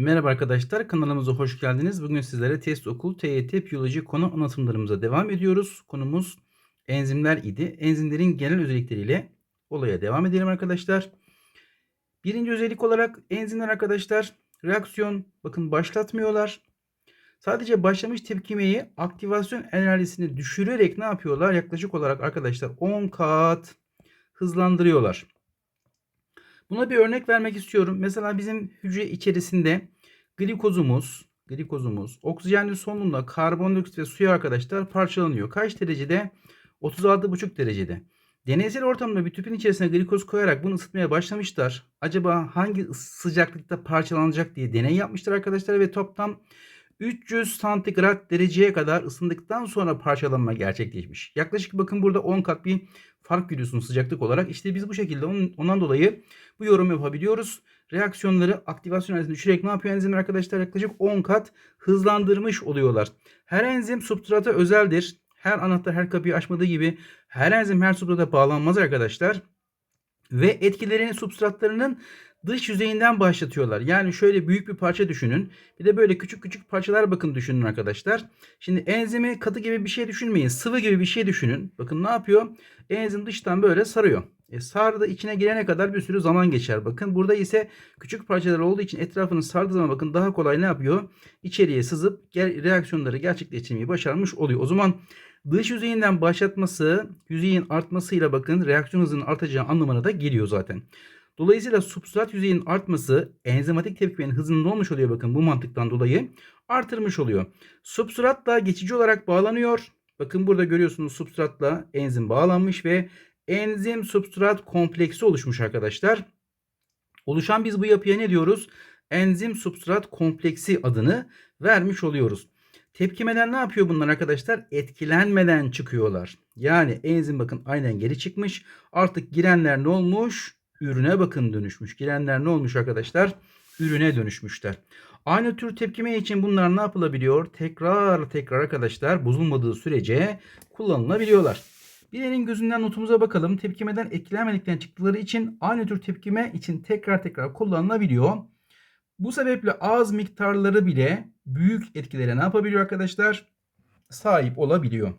Merhaba arkadaşlar kanalımıza hoş geldiniz. Bugün sizlere test okul TYT biyoloji konu anlatımlarımıza devam ediyoruz. Konumuz enzimler idi. Enzimlerin genel özellikleriyle olaya devam edelim arkadaşlar. Birinci özellik olarak enzimler arkadaşlar reaksiyon bakın başlatmıyorlar. Sadece başlamış tepkimeyi aktivasyon enerjisini düşürerek ne yapıyorlar? Yaklaşık olarak arkadaşlar 10 kat hızlandırıyorlar. Buna bir örnek vermek istiyorum. Mesela bizim hücre içerisinde glikozumuz, glikozumuz oksijenli solunumla karbondioksit ve suya arkadaşlar parçalanıyor. Kaç derecede? 36,5 derecede. Deneysel ortamda bir tüpün içerisine glikoz koyarak bunu ısıtmaya başlamışlar. Acaba hangi sıcaklıkta parçalanacak diye deney yapmışlar arkadaşlar ve toplam 300 santigrat dereceye kadar ısındıktan sonra parçalanma gerçekleşmiş. Yaklaşık bakın burada 10 kat bir fark görüyorsunuz sıcaklık olarak. İşte biz bu şekilde ondan dolayı bu yorum yapabiliyoruz. Reaksiyonları aktivasyon enerjisini düşürerek ne yapıyor enzimler arkadaşlar? Yaklaşık 10 kat hızlandırmış oluyorlar. Her enzim substrata özeldir. Her anahtar her kapıyı açmadığı gibi her enzim her substrata bağlanmaz arkadaşlar. Ve etkilerini substratlarının dış yüzeyinden başlatıyorlar. Yani şöyle büyük bir parça düşünün. Bir de böyle küçük küçük parçalar bakın düşünün arkadaşlar. Şimdi enzimi katı gibi bir şey düşünmeyin. Sıvı gibi bir şey düşünün. Bakın ne yapıyor? Enzim dıştan böyle sarıyor. E, sardı içine girene kadar bir sürü zaman geçer. Bakın burada ise küçük parçalar olduğu için etrafını sardığı zaman bakın daha kolay ne yapıyor? İçeriye sızıp reaksiyonları gerçekleştirmeyi başarmış oluyor. O zaman dış yüzeyinden başlatması yüzeyin artmasıyla bakın reaksiyon hızının artacağı anlamına da geliyor zaten. Dolayısıyla substrat yüzeyinin artması enzimatik tepkimenin hızının ne olmuş oluyor bakın bu mantıktan dolayı artırmış oluyor. Substrat da geçici olarak bağlanıyor. Bakın burada görüyorsunuz substratla enzim bağlanmış ve enzim substrat kompleksi oluşmuş arkadaşlar. Oluşan biz bu yapıya ne diyoruz? Enzim substrat kompleksi adını vermiş oluyoruz. Tepkimeden ne yapıyor bunlar arkadaşlar? Etkilenmeden çıkıyorlar. Yani enzim bakın aynen geri çıkmış. Artık girenler ne olmuş? Ürüne bakın dönüşmüş. Girenler ne olmuş arkadaşlar? Ürüne dönüşmüşler. Aynı tür tepkime için bunlar ne yapılabiliyor? Tekrar tekrar arkadaşlar bozulmadığı sürece kullanılabiliyorlar. Bir elin gözünden notumuza bakalım. Tepkimeden etkilenmedikten çıktıkları için aynı tür tepkime için tekrar tekrar kullanılabiliyor. Bu sebeple az miktarları bile büyük etkilere ne yapabiliyor arkadaşlar? Sahip olabiliyor.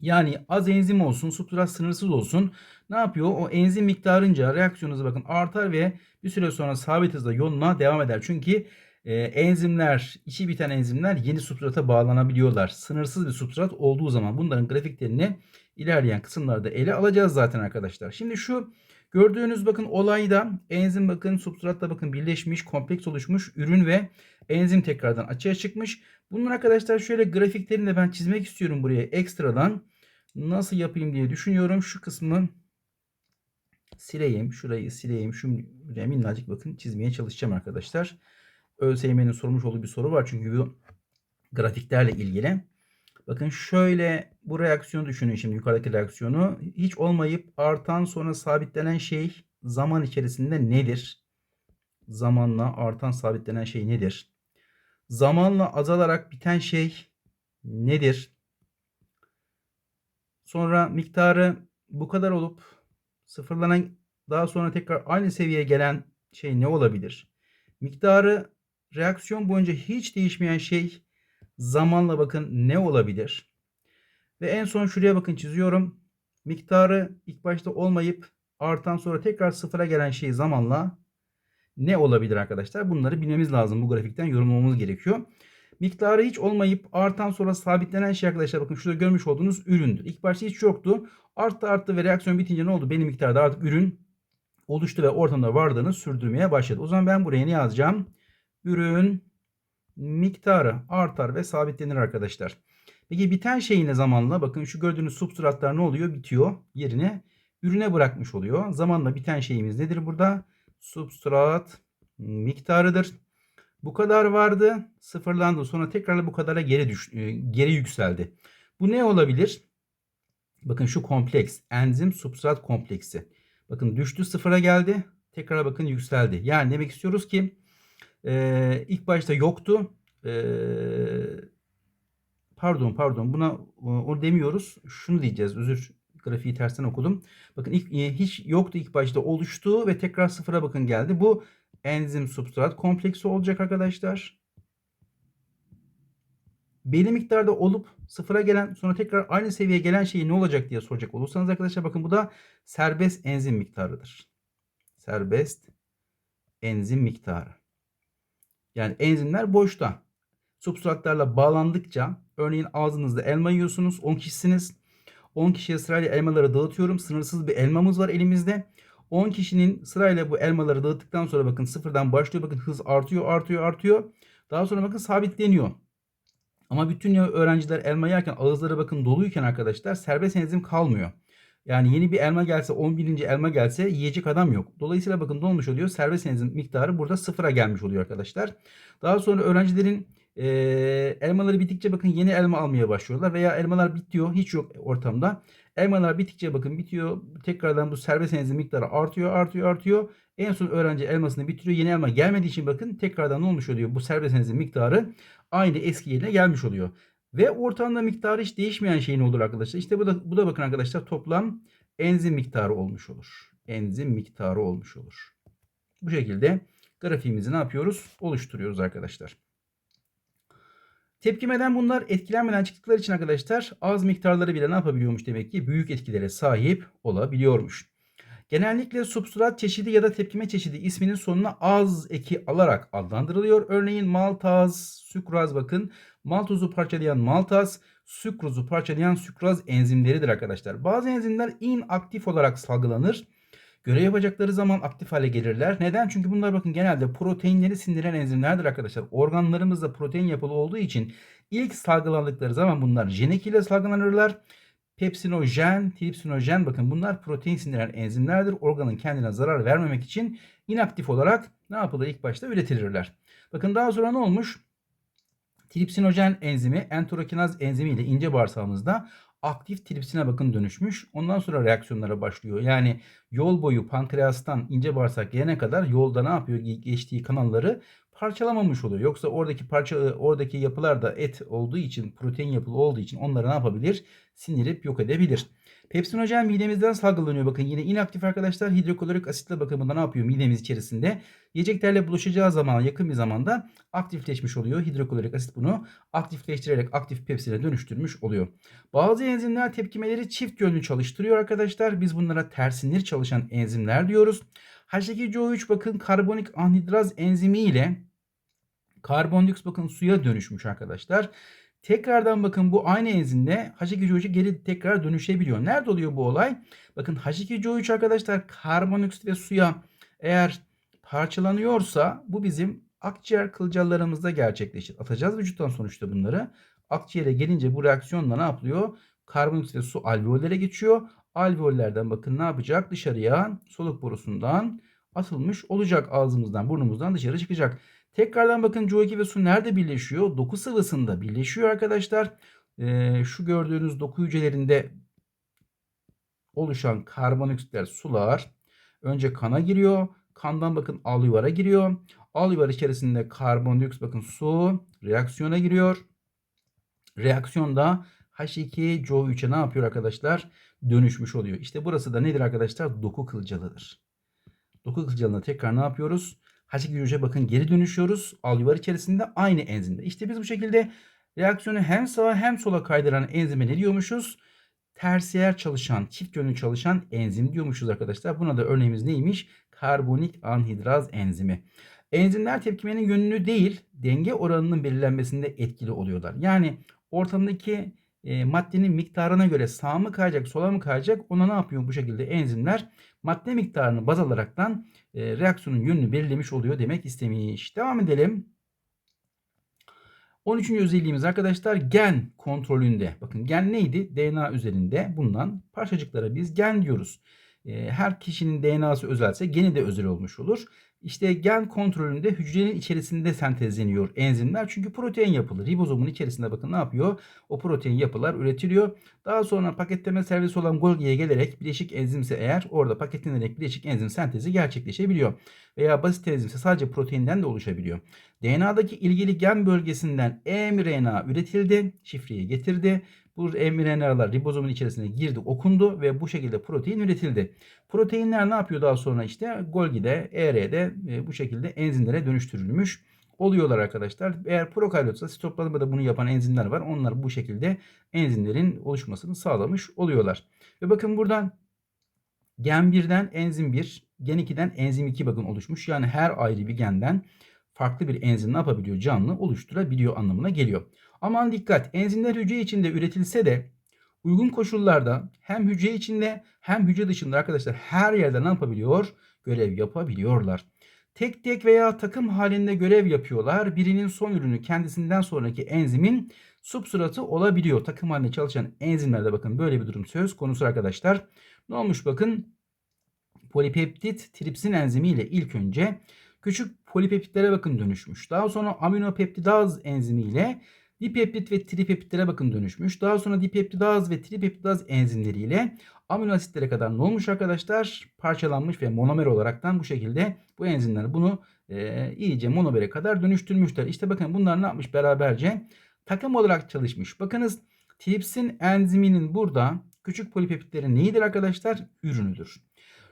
Yani az enzim olsun, substrat sınırsız olsun. Ne yapıyor? O enzim miktarınca reaksiyon bakın artar ve bir süre sonra sabit hızla yoluna devam eder. Çünkü e, enzimler, içi biten enzimler yeni substrata bağlanabiliyorlar. Sınırsız bir substrat olduğu zaman bunların grafiklerini ilerleyen kısımlarda ele alacağız zaten arkadaşlar. Şimdi şu gördüğünüz bakın olayda enzim bakın substratla bakın birleşmiş, kompleks oluşmuş ürün ve enzim tekrardan açığa çıkmış. Bunun arkadaşlar şöyle grafiklerini de ben çizmek istiyorum buraya ekstradan. Nasıl yapayım diye düşünüyorum. Şu kısmı sileyim. Şurayı sileyim. Şu minnacık bakın çizmeye çalışacağım arkadaşlar. ÖSYM'nin sormuş olduğu bir soru var. Çünkü bu grafiklerle ilgili. Bakın şöyle bu reaksiyonu düşünün şimdi yukarıdaki reaksiyonu. Hiç olmayıp artan sonra sabitlenen şey zaman içerisinde nedir? Zamanla artan sabitlenen şey nedir? Zamanla azalarak biten şey nedir? Sonra miktarı bu kadar olup sıfırlanan daha sonra tekrar aynı seviyeye gelen şey ne olabilir? Miktarı reaksiyon boyunca hiç değişmeyen şey zamanla bakın ne olabilir? Ve en son şuraya bakın çiziyorum. Miktarı ilk başta olmayıp artan sonra tekrar sıfıra gelen şey zamanla ne olabilir arkadaşlar? Bunları bilmemiz lazım. Bu grafikten yorumlamamız gerekiyor. Miktarı hiç olmayıp artan sonra sabitlenen şey arkadaşlar bakın şurada görmüş olduğunuz üründür. İlk başta hiç yoktu. Arttı arttı ve reaksiyon bitince ne oldu? Benim miktarda artık ürün oluştu ve ortamda vardığını sürdürmeye başladı. O zaman ben buraya ne yazacağım? Ürün miktarı artar ve sabitlenir arkadaşlar. Peki biten şey ne zamanla? Bakın şu gördüğünüz substratlar ne oluyor? Bitiyor. Yerine ürüne bırakmış oluyor. Zamanla biten şeyimiz nedir burada? Substrat miktarıdır. Bu kadar vardı. Sıfırlandı. Sonra tekrarla bu kadara geri düş e, geri yükseldi. Bu ne olabilir? Bakın şu kompleks. Enzim substrat kompleksi. Bakın düştü sıfıra geldi. Tekrar bakın yükseldi. Yani demek istiyoruz ki e, ilk başta yoktu. E, pardon pardon buna o demiyoruz. Şunu diyeceğiz. Özür grafiği tersten okudum. Bakın ilk, e, hiç yoktu ilk başta oluştu ve tekrar sıfıra bakın geldi. Bu enzim substrat kompleksi olacak arkadaşlar. Belli miktarda olup sıfıra gelen sonra tekrar aynı seviyeye gelen şey ne olacak diye soracak olursanız arkadaşlar bakın bu da serbest enzim miktarıdır. Serbest enzim miktarı. Yani enzimler boşta. Substratlarla bağlandıkça örneğin ağzınızda elma yiyorsunuz 10 kişisiniz. 10 kişiye sırayla elmaları dağıtıyorum. Sınırsız bir elmamız var elimizde. 10 kişinin sırayla bu elmaları dağıttıktan sonra bakın sıfırdan başlıyor. Bakın hız artıyor, artıyor, artıyor. Daha sonra bakın sabitleniyor. Ama bütün öğrenciler elma yerken ağızları bakın doluyken arkadaşlar serbest enzim kalmıyor. Yani yeni bir elma gelse 11. elma gelse yiyecek adam yok. Dolayısıyla bakın ne olmuş oluyor? Serbest enzim miktarı burada sıfıra gelmiş oluyor arkadaşlar. Daha sonra öğrencilerin e, elmaları bittikçe bakın yeni elma almaya başlıyorlar. Veya elmalar bitiyor hiç yok ortamda. Elmalar bittikçe bakın bitiyor. Tekrardan bu serbest enzim miktarı artıyor artıyor artıyor. En son öğrenci elmasını bitiriyor. Yeni elma gelmediği için bakın tekrardan ne olmuş oluyor? Bu serbest enzim miktarı aynı eski yerine gelmiş oluyor. Ve ortamda miktarı hiç değişmeyen şey ne olur arkadaşlar? İşte bu da, bu da bakın arkadaşlar toplam enzim miktarı olmuş olur. Enzim miktarı olmuş olur. Bu şekilde grafiğimizi ne yapıyoruz? Oluşturuyoruz arkadaşlar. Tepkimeden bunlar etkilenmeden çıktıkları için arkadaşlar az miktarları bile ne yapabiliyormuş demek ki büyük etkilere sahip olabiliyormuş. Genellikle substrat çeşidi ya da tepkime çeşidi isminin sonuna az eki alarak adlandırılıyor. Örneğin maltaz, sükraz bakın. Maltozu parçalayan maltaz, sükrozu parçalayan sükraz enzimleridir arkadaşlar. Bazı enzimler inaktif olarak salgılanır. Görev yapacakları zaman aktif hale gelirler. Neden? Çünkü bunlar bakın genelde proteinleri sindiren enzimlerdir arkadaşlar. Organlarımızda protein yapılı olduğu için ilk salgılandıkları zaman bunlar jenek ile salgılanırlar. Pepsinojen, tripsinojen bakın bunlar protein sindiren enzimlerdir. Organın kendine zarar vermemek için inaktif olarak ne yapılır? İlk başta üretilirler. Bakın daha sonra ne olmuş? Tripsinojen enzimi enterokinaz enzimi ile ince bağırsağımızda aktif tripsine bakın dönüşmüş. Ondan sonra reaksiyonlara başlıyor. Yani yol boyu pankreastan ince bağırsak gelene kadar yolda ne yapıyor? Geçtiği kanalları parçalamamış oluyor. Yoksa oradaki parça oradaki yapılar da et olduğu için, protein yapılı olduğu için onları ne yapabilir? Sindirip yok edebilir. Pepsinojen midemizden salgılanıyor. Bakın yine inaktif arkadaşlar hidroklorik asitle bakımında ne yapıyor midemiz içerisinde? Yiyeceklerle buluşacağı zaman yakın bir zamanda aktifleşmiş oluyor. Hidroklorik asit bunu aktifleştirerek aktif pepsine dönüştürmüş oluyor. Bazı enzimler tepkimeleri çift yönlü çalıştırıyor arkadaşlar. Biz bunlara tersinir çalışan enzimler diyoruz. H2CO3 bakın karbonik anhidraz enzimi ile karbondioksit bakın suya dönüşmüş arkadaşlar. Tekrardan bakın bu aynı enzimle H2CO3 geri tekrar dönüşebiliyor. Nerede oluyor bu olay? Bakın H2CO3 arkadaşlar karbondioksit ve suya eğer parçalanıyorsa bu bizim akciğer kılcallarımızda gerçekleşir. Atacağız vücuttan sonuçta bunları. Akciğere gelince bu reaksiyonla ne yapılıyor? Karbondioksit ve su alveollere geçiyor. Alveollerden bakın ne yapacak? Dışarıya soluk borusundan atılmış olacak ağzımızdan, burnumuzdan dışarı çıkacak. Tekrardan bakın CO2 ve su nerede birleşiyor? Doku sıvısında birleşiyor arkadaşlar. Ee, şu gördüğünüz doku hücrelerinde oluşan karbondiokitler, sular önce kana giriyor. Kandan bakın alüvara giriyor. Alüvar içerisinde karbondioksit bakın su reaksiyona giriyor. Reaksiyonda H2CO3'e ne yapıyor arkadaşlar? Dönüşmüş oluyor. İşte burası da nedir arkadaşlar? Doku kılcalıdır. Doku kılcalına tekrar ne yapıyoruz? H2O3'e bakın geri dönüşüyoruz. Alüvar içerisinde aynı enzimde. İşte biz bu şekilde reaksiyonu hem sağa hem sola kaydıran enzime ne diyormuşuz? Tersiyer çalışan, çift yönlü çalışan enzim diyormuşuz arkadaşlar. Buna da örneğimiz neymiş? Karbonik anhidraz enzimi. Enzimler tepkimenin yönünü değil, denge oranının belirlenmesinde etkili oluyorlar. Yani ortamdaki e, maddenin miktarına göre sağa mı kayacak, sola mı kayacak ona ne yapıyor bu şekilde enzimler? Madde miktarını baz alaraktan e, reaksiyonun yönünü belirlemiş oluyor demek istemiş. Devam edelim. 13. özelliğimiz arkadaşlar gen kontrolünde. Bakın gen neydi? DNA üzerinde bulunan parçacıklara biz gen diyoruz. E, her kişinin DNA'sı özelse geni de özel olmuş olur. İşte gen kontrolünde hücrenin içerisinde sentezleniyor enzimler. Çünkü protein yapılır. Ribozomun içerisinde bakın ne yapıyor? O protein yapılar üretiliyor. Daha sonra paketleme servisi olan Golgi'ye gelerek bileşik enzimse eğer orada paketlenerek bileşik enzim sentezi gerçekleşebiliyor. Veya basit enzimse sadece proteinden de oluşabiliyor. DNA'daki ilgili gen bölgesinden mRNA üretildi. Şifreyi getirdi. Bu mRNA'lar ribozomun içerisine girdi, okundu ve bu şekilde protein üretildi. Proteinler ne yapıyor daha sonra işte Golgi'de, ER'de e, bu şekilde enzimlere dönüştürülmüş oluyorlar arkadaşlar. Eğer prokaryotsa sitoplazmada bunu yapan enzimler var. Onlar bu şekilde enzimlerin oluşmasını sağlamış oluyorlar. Ve bakın buradan gen 1'den enzim 1, gen 2'den enzim 2 bakın oluşmuş. Yani her ayrı bir genden farklı bir enzim ne yapabiliyor? Canlı oluşturabiliyor anlamına geliyor. Aman dikkat enzimler hücre içinde üretilse de uygun koşullarda hem hücre içinde hem hücre dışında arkadaşlar her yerde ne yapabiliyor? Görev yapabiliyorlar. Tek tek veya takım halinde görev yapıyorlar. Birinin son ürünü kendisinden sonraki enzimin substratı olabiliyor. Takım halinde çalışan enzimlerde bakın böyle bir durum söz konusu arkadaşlar. Ne olmuş bakın? Polipeptit tripsin enzimi ile ilk önce küçük polipeptitlere bakın dönüşmüş. Daha sonra aminopeptidaz enzimi ile dipeptit ve tripeptitlere bakın dönüşmüş. Daha sonra dipeptidaz ve tripeptidaz enzimleriyle amino asitlere kadar ne olmuş arkadaşlar? Parçalanmış ve monomer olaraktan bu şekilde bu enzimler bunu e, iyice monomere kadar dönüştürmüşler. İşte bakın bunlar ne yapmış beraberce? Takım olarak çalışmış. Bakınız tripsin enziminin burada küçük polipeptitlerin neyidir arkadaşlar? Ürünüdür.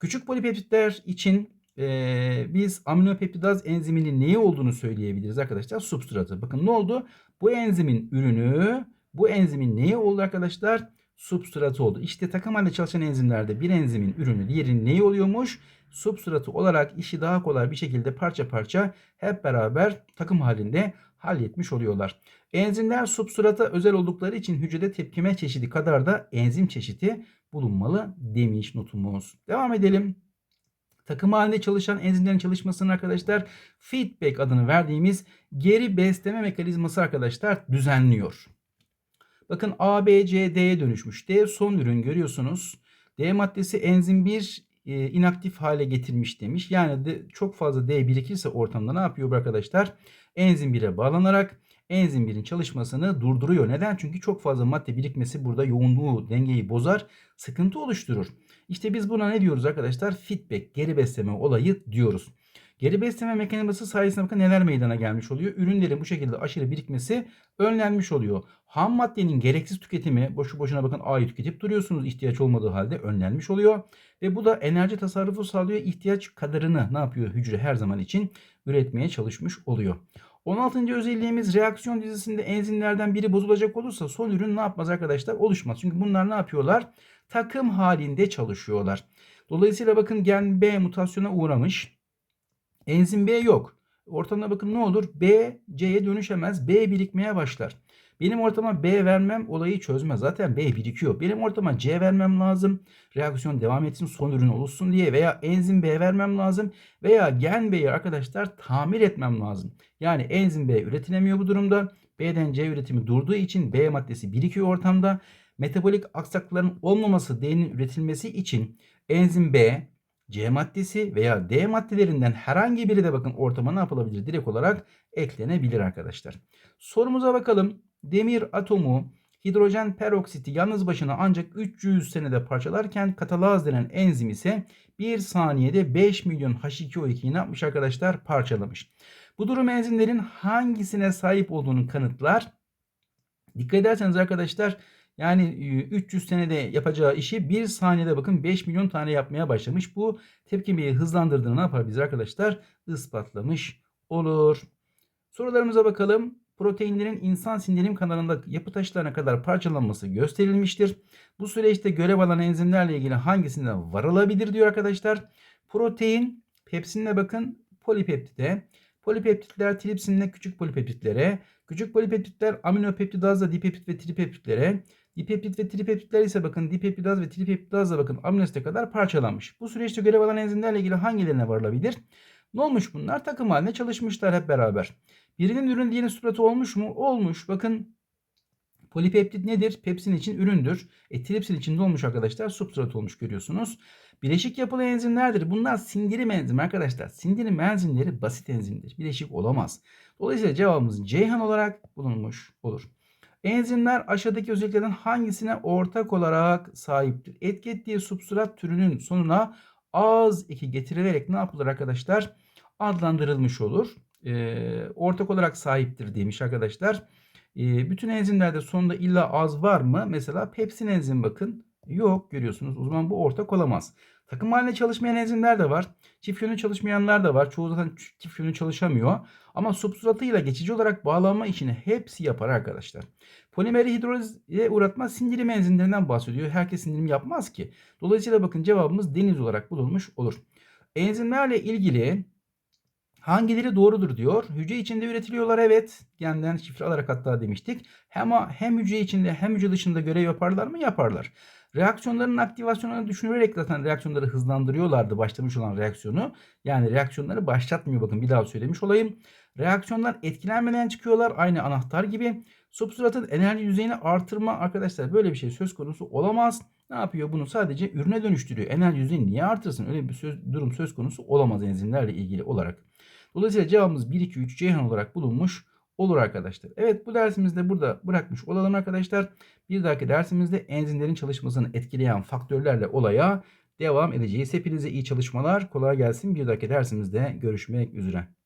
Küçük polipeptitler için e, biz aminopeptidaz enziminin neyi olduğunu söyleyebiliriz arkadaşlar? Substratı. Bakın ne oldu? Bu enzimin ürünü bu enzimin neyi oldu arkadaşlar? Substratı oldu. İşte takım halinde çalışan enzimlerde bir enzimin ürünü diğerinin neyi oluyormuş? Substratı olarak işi daha kolay bir şekilde parça parça hep beraber takım halinde halletmiş oluyorlar. Enzimler substrata özel oldukları için hücrede tepkime çeşidi kadar da enzim çeşidi bulunmalı demiş notumuz. Devam edelim. Takım halinde çalışan enzimlerin çalışmasını arkadaşlar feedback adını verdiğimiz geri besleme mekanizması arkadaşlar düzenliyor. Bakın A, B, C, D'ye dönüşmüş. D son ürün görüyorsunuz. D maddesi enzim 1 e, inaktif hale getirmiş demiş. Yani de, çok fazla D birikirse ortamda ne yapıyor bu arkadaşlar? Enzim 1'e bağlanarak enzim 1'in çalışmasını durduruyor. Neden? Çünkü çok fazla madde birikmesi burada yoğunluğu, dengeyi bozar, sıkıntı oluşturur. İşte biz buna ne diyoruz arkadaşlar? Feedback, geri besleme olayı diyoruz. Geri besleme mekanizması sayesinde bakın neler meydana gelmiş oluyor. Ürünlerin bu şekilde aşırı birikmesi önlenmiş oluyor. Ham maddenin gereksiz tüketimi boşu boşuna bakın A'yı tüketip duruyorsunuz ihtiyaç olmadığı halde önlenmiş oluyor. Ve bu da enerji tasarrufu sağlıyor. İhtiyaç kadarını ne yapıyor hücre her zaman için üretmeye çalışmış oluyor. 16. özelliğimiz reaksiyon dizisinde enzimlerden biri bozulacak olursa son ürün ne yapmaz arkadaşlar? Oluşmaz. Çünkü bunlar ne yapıyorlar? Takım halinde çalışıyorlar. Dolayısıyla bakın gen B mutasyona uğramış. Enzim B yok. Ortamda bakın ne olur? B C'ye dönüşemez. B birikmeye başlar. Benim ortama B vermem olayı çözmez. Zaten B birikiyor. Benim ortama C vermem lazım. Reaksiyon devam etsin son ürün oluşsun diye. Veya enzim B vermem lazım. Veya gen B'yi arkadaşlar tamir etmem lazım. Yani enzim B üretilemiyor bu durumda. B'den C üretimi durduğu için B maddesi birikiyor ortamda. Metabolik aksaklıkların olmaması D'nin üretilmesi için enzim B, C maddesi veya D maddelerinden herhangi biri de bakın ortama ne yapılabilir? Direkt olarak eklenebilir arkadaşlar. Sorumuza bakalım. Demir atomu hidrojen peroksiti yalnız başına ancak 300 senede parçalarken katalaz denen enzim ise 1 saniyede 5 milyon H2O2'yi ne yapmış arkadaşlar? Parçalamış. Bu durum enzimlerin hangisine sahip olduğunu kanıtlar. Dikkat ederseniz arkadaşlar yani 300 senede yapacağı işi 1 saniyede bakın 5 milyon tane yapmaya başlamış. Bu tepkimeyi hızlandırdığını ne yapar biz arkadaşlar? Ispatlamış olur. Sorularımıza bakalım. Proteinlerin insan sindirim kanalında yapı taşlarına kadar parçalanması gösterilmiştir. Bu süreçte görev alan enzimlerle ilgili hangisinde varılabilir diyor arkadaşlar. Protein pepsinle bakın polipeptide. Polipeptitler tripsinle küçük polipeptitlere. Küçük polipeptitler aminopeptidazla dipeptit ve tripeptitlere. Dipeptit ve tripeptitler ise bakın dipeptidaz ve tripeptidazla bakın aminosite kadar parçalanmış. Bu süreçte görev alan enzimlerle ilgili hangilerine varılabilir? Ne olmuş bunlar? Takım halinde çalışmışlar hep beraber. Birinin ürün diğerinin suratı olmuş mu? Olmuş. Bakın polipeptit nedir? Pepsin için üründür. E, tripsin için ne olmuş arkadaşlar? Substrat olmuş görüyorsunuz. Bileşik yapılı enzimlerdir. Bunlar sindirim enzimi arkadaşlar. Sindirim enzimleri basit enzimdir. Bileşik olamaz. Dolayısıyla cevabımız Ceyhan olarak bulunmuş olur. Enzimler aşağıdaki özelliklerden hangisine ortak olarak sahiptir? Etki ettiği substrat türünün sonuna az eki getirilerek ne yapılır arkadaşlar? Adlandırılmış olur. Ee, ortak olarak sahiptir demiş arkadaşlar. E, bütün enzimlerde sonunda illa az var mı? Mesela pepsin enzimi bakın. Yok görüyorsunuz. O zaman bu ortak olamaz. Takım halinde çalışmayan enzimler de var. Çift yönlü çalışmayanlar da var. Çoğu zaten çift yönlü çalışamıyor. Ama substratıyla geçici olarak bağlanma işini hepsi yapar arkadaşlar. Polimeri hidrolize uğratma sindirim enzimlerinden bahsediyor. Herkes sindirim yapmaz ki. Dolayısıyla bakın cevabımız deniz olarak bulunmuş olur. Enzimlerle ilgili hangileri doğrudur diyor. Hücre içinde üretiliyorlar evet. Genden şifre alarak hatta demiştik. Hem, hem hücre içinde hem hücre dışında görev yaparlar mı? Yaparlar. Reaksiyonların aktivasyonunu düşünülerek zaten reaksiyonları hızlandırıyorlardı başlamış olan reaksiyonu. Yani reaksiyonları başlatmıyor bakın bir daha söylemiş olayım. Reaksiyonlar etkilenmeden çıkıyorlar aynı anahtar gibi. Substratın enerji yüzeyini artırma arkadaşlar böyle bir şey söz konusu olamaz. Ne yapıyor? Bunu sadece ürüne dönüştürüyor. Enerji yüzeyini niye artırsın? Öyle bir söz, durum söz konusu olamaz enzimlerle ilgili olarak. Dolayısıyla cevabımız 1, 2, 3 Ceyhan olarak bulunmuş olur arkadaşlar. Evet bu dersimizde burada bırakmış olalım arkadaşlar. Bir dahaki dersimizde enzimlerin çalışmasını etkileyen faktörlerle olaya devam edeceğiz. Hepinize iyi çalışmalar. Kolay gelsin. Bir dahaki dersimizde görüşmek üzere.